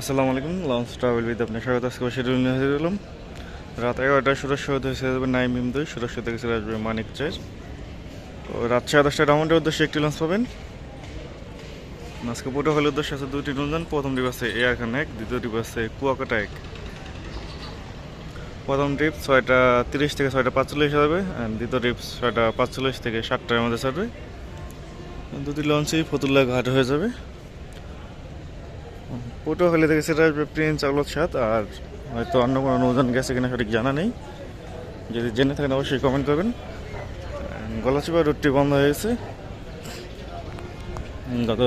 আসসালামু আলাইকুম launch travel with আপনার স্বাগত, আজকে শিডিউল নিয়ে হাজির রাত এগারোটায় সুরজ শহর হয়েছে যাবে নাইম ইমদুই সুরজ শহর থেকে চলে আসবে মানিক চার তো রাত সাড়ে দশটায় রাউন্ডের উদ্দেশ্যে একটি লঞ্চ পাবেন। আজকে পুরো হলের উদ্দেশ্যে আছে দুটি নৌযান প্রথম ট্রিপ আছে এয়ার খান এক দ্বিতীয় ট্রিপ আছে কুয়াকাটা এক প্রথম ট্রিপ ছয়টা তিরিশ থেকে ছয়টা পাঁচচল্লিশ আর দ্বিতীয় ট্রিপ ছয়টা পাঁচচল্লিশ থেকে সাতটার মধ্যে ছাড়বে। দুটি লঞ্চেই ফতুল্লা ঘাট হয়ে যাবে। পটুয়াখালী থেকে সেটা আসবে প্রিন্স আউলত সাত আর হয়তো অন্য কোনো নৌযান গেছে কিনা সঠিক জানা নেই। যদি জেনে থাকেন, অবশ্যই কমেন্ট করবেন। গলাচিপা রুটটি বন্ধ হয়েছে গত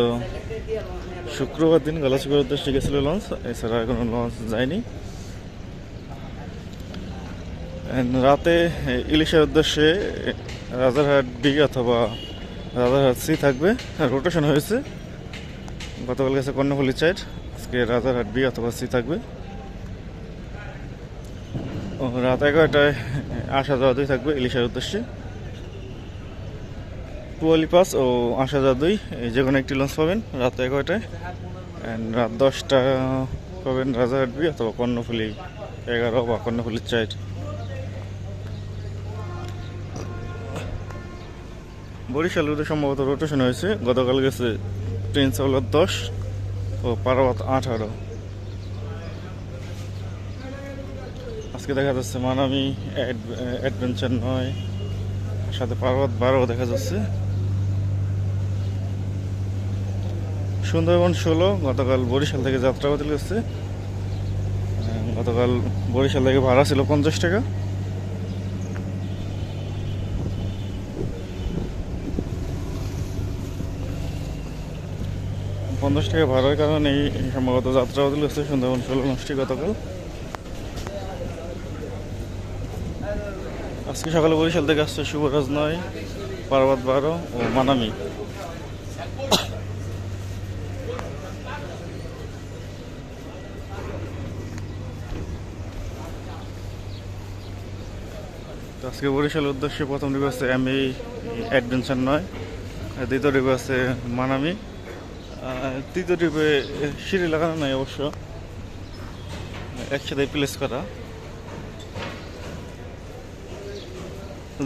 শুক্রবার দিন গলাচিপার উদ্দেশ্যে গেছিল লঞ্চ, এছাড়া কোনো লঞ্চ যায়নি। রাতে ইলিশের উদ্দেশ্যে রাজারহাট ডি অথবা রাজারহাট সি থাকবে। রোটেশন হয়েছে। গতকাল গেছে কর্ণফুলি চাইড আজকে রাজারহাট বি অথবা সি থাকবে। ও, রাত এগারোটায় আসা যাওয়া দুই থাকবে ইলিশের উদ্দেশ্যে। পুয়ালি পাস ও আসা যাওয়া দুই যে কোনো একটি লঞ্চ পাবেন রাত এগারোটায়। অ্যান্ড রাত দশটা পাবেন রাজারহাট বি অথবা কর্ণফুলি এগারো বা কর্ণফুলির চাইড বরিশাল রুটে সম্ভবত রোটেশন হয়েছে। গতকাল গেছে প্রিন্স হলো দশ ও পার্বত আঠারো। আজকে দেখা যাচ্ছে মানামি অ্যাডভেঞ্চার নয় সাথে পার্বত বারো দেখা যাচ্ছে। সুন্দরবন ষোলো, গতকাল বরিশাল থেকে যাত্রা বাতিল গতকাল বরিশাল থেকে ভাড়া ছিল পঞ্চাশ টাকা। পঞ্চাশ টাকা ভাড়ার কারণে এই সম্ভবত যাত্রা বাতিল হচ্ছে সুন্দরবন ষোলো নষ্টি গতকাল। আজকে সকালে বরিশাল থেকে আসছে শুভরাজ নয়, পার্বত বারো ও মানামি। আজকে বরিশালের উদ্দেশ্যে প্রথম ডিপ আছে এম অ্যাডভেঞ্চার নয় দ্বিতীয় ডিপ আছে মানামি। তৃতীয় ট্রিপে সিঁড়ি লাগানো নাই অবশ্য। একসাথে প্লেস করা।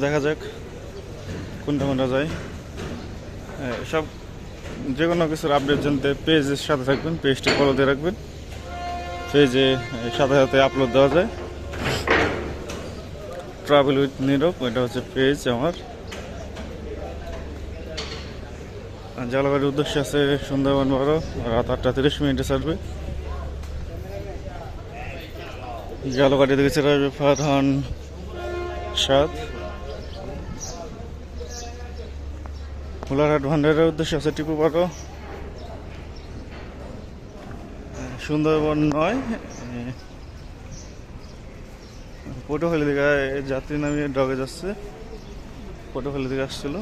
দেখা যাক কোনটা কোনটা যায়। সব যে কোনো কিছুর আপডেট জানতে পেজের সাথে থাকবেন পেজটি ফলো দিয়ে রাখবেন। পেজে সাথে সাথে আপলোড দেওয়া যায়। ট্রাভেল উইথ নীরব এটা হচ্ছে পেজ আমার আর জলবায়ুর উদ্দেশ্যে আছে সুন্দরবন বারো রাত আটটা তিরিশ মিনিটে ছাড়বে। জলগাড়ি থেকে ছেড়ে আসবে ফারহান সাত ফুলারহাট ভান্ডারের উদ্দেশ্যে আছে টিপু বারো। সুন্দরবন নয় পটুখালি থেকে যাত্রী নামিয়ে ডগে যাচ্ছে। পটুখালি থেকে আসছিল।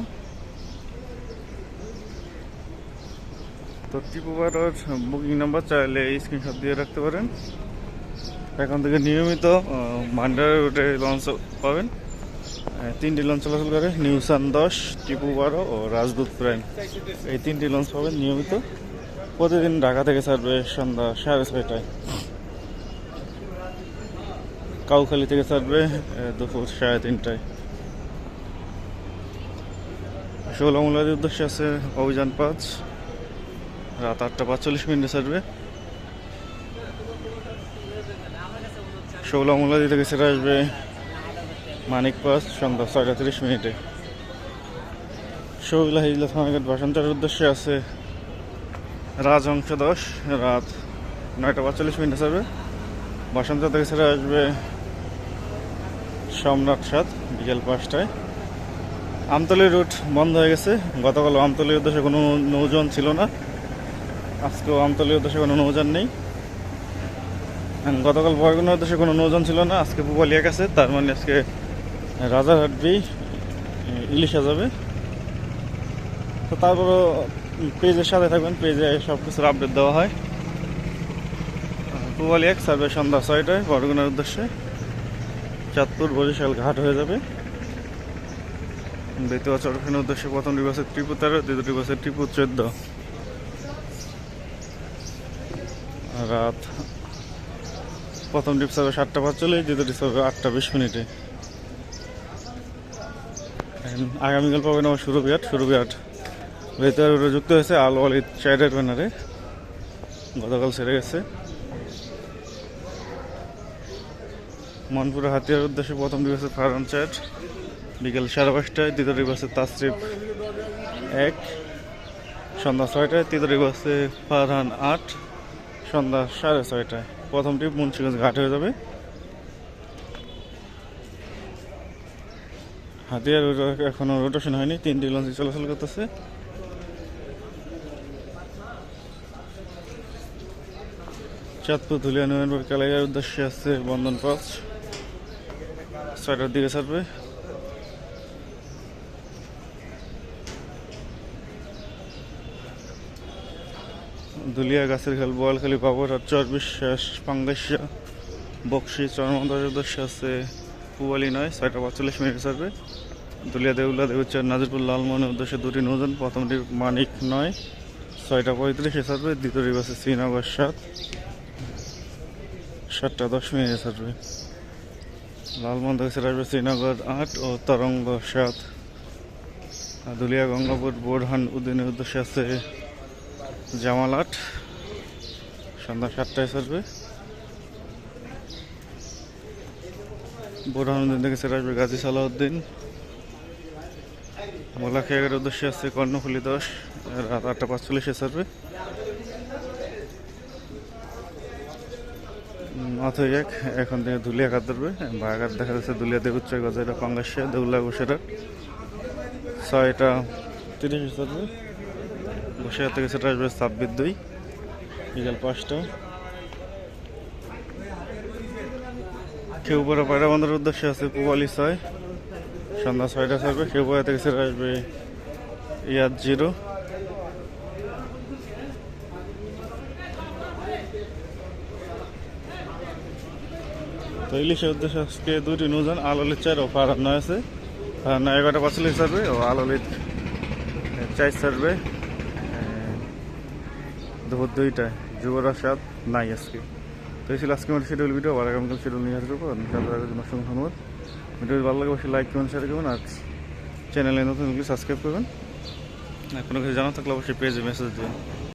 তো টিপুবারোর বুকিং নাম্বার চাইলে স্ক্রিনশট দিয়ে রাখতে পারেন। এখন থেকে নিয়মিত মান্ডার রুটে লঞ্চ পাবেন। তিনটি লঞ্চ চলাচল করে নিউসান দশ, টিপু বারো ও রাজদূত প্রাইম। এই তিনটি লঞ্চ পাবেন নিয়মিত। প্রতিদিন ঢাকা থেকে ছাড়বে সন্ধ্যা সাড়ে ছয়টায়। কাউখালী থেকে ছাড়বে দুপুর সাড়ে তিনটায়। ষোলমূলাদের উদ্দেশ্যে আছে অভিযান পাঁচ। রাত আটটা পাঁচচল্লিশ মিনিটে ছাড়বে। ষোলামুলাদি থেকে ছেড়ে আসবে মানিক পাস, সন্ধ্যা ছয়টা তিরিশ মিনিটে। শৌলা হিজলা থানাঘাট ভাষান্তরের উদ্দেশ্যে আছে রাজহংস দশ রাত নয়টা পাঁচচল্লিশ মিনিটে ছাড়বে। বাসন্তর থেকে ছেড়ে আসবে সম্রাট সাত, বিকেল পাঁচটায়। আমতলি রুট বন্ধ হয়ে গেছে। গতকাল আমতলির উদ্দেশ্যে কোনো নৌজন ছিল না। আজকেও আমতলীয় উদ্দেশ্যে কোনো নৌযান নেই। গতকাল বরগুনার উদ্দেশ্যে কোনো নৌযান ছিল না, আজকে পুবালিয়া গেছে, তার মানে আজকে রাজারহাট বি ইলিশা যাবে। তো তারপরও পেজের সাথে থাকবেন, পেজে সব কিছুর আপডেট দেওয়া হয়। পুবালি এক সার্ভে সন্ধ্যা ছয়টায় বরগুনার উদ্দেশ্যে। চাঁদপুর বরিশাল ঘাট হয়ে যাবে। দ্বিতীয় চরফিনের উদ্দেশ্যে প্রথম ডিবাসের ত্রিপুর, তেরো দ্বিতীয় ডিবাসের ত্রিপুর, চোদ্দ। রাত। প্রথম ডিপ সার্ভে সাতটা পাঁচচল্লিশ দ্বিতীয় ডিপ সার্ভে আটটা বিশ মিনিটে। আগামীকাল পাবেন আমার শুরু বিয়াট ভেতরে যুক্ত হয়েছে আল ওয়ালিদ চাইডের ব্যানারে গতকাল সেরে গেছে। মনপুরা হাতিয়ার উদ্দেশ্যে প্রথম দিবসে ফারান চ্যাট। বিকেল সাড়ে পাঁচটায় দ্বিতীয় দিবসে তাসরিফ এক। সন্ধ্যা ছয়টায় তৃতীয় দিবসে ফারহান আট। সন্ধ্যা সাড়ে ছয়টায়। প্রথম ট্রিপ মুন্সিগঞ্জ ঘাট হয়ে যাবে। হাতিয়ার রোড- এখনও রোটেশন হয়নি। তিনটি লঞ্চ চলাচল করতেছে। চাঁদপুর ধুলিয়া নভেম্বর কালাইয়ার উদ্দেশ্যে আছে বন্ধন পাঁচ ছয়টার দিকে ছাড়বে। দুলিয়া গাছের খেল বোয়ালখালী বাবর চর বিশ্বাস পাঙ্গাসিয়া বক্সি উদ্দেশ্যে আছে পুয়ালি নয়, ছয়টা পঁয়তাল্লিশ মিনিট ছাড়বে দুলিয়া দেউলা দেউচার নাজিরপুর, লালমোহনের উদ্দেশ্যে দুটি নৌজন প্রথমটি মানিক নয়, ছয়টা পঁয়ত্রিশে ছাড়বে দ্বিতীয়টি বাসে শ্রীনগর সাত, সাতটা দশ মিনিটে ছাড়বে লালমোহন ছেড়ে আসবে শ্রীনগর আট ও তরঙ্গ সাত। দুলিয়া, গঙ্গাপুর, বোরহান, উদ্দিনের উদ্দেশ্যে আছে জামাল আট সন্ধ্যা সাতটায় ছাড়বে বোরহান উদ্দিন থেকে ছেড়ে আসবে গাজী সালাউদ্দিন। মোলা খেয়াগের উদ্দেশ্যে আছে কর্ণফুলি দশ। রাত আটটা পাঁচচল্লিশে ছাড়বে। অথই এক, এখন থেকে ধুলিয়া ঘাট ধরবে। বাঘাট দেখা যাচ্ছে দুলিয়াতে উচ্চ গজাইটা পাঙ্গাসিয়া দেউলা ঘোষেরা ছয়টা তিরিশ ধরবে ঘোষেরা থেকে সেটা আসবে ছাব্বিশ দুই, বিকাল পাঁচটা খেউপাড়া পায়রা বন্দরের উদ্দেশ্যে আছে পুবালি ছয়, সন্ধ্যা ছয়টা ছাড়বে খেউপাড়া থেকে সেটা আসবে ইয়াদ জিরো। তো ইলিশের উদ্দেশ্যে আজকে দুটি নৌজান আলোলিত চার ও ফার নয় আছে। ফার এগারোটা পাঁচচল্লিশ ছাড়বে ও আলোলিত চার ছাড়বে দুপুর দুইটায় যুবরাজ সাত নাই আজকে। তো এই ছিল আজকে আমার শিডিউল ভিডিও আর আগামীকাল শিডিউল নিয়ে আসব আপনাদের জন্য অসংখ্য ধন্যবাদ ভিডিও ভালো লাগে অবশ্যই লাইক করবেন শেয়ার করবেন। আর চ্যানেলে নতুন সাবস্ক্রাইব করবেন। আর কোনো কিছু জানা থাকলে অবশ্যই পেজে মেসেজ দেবেন।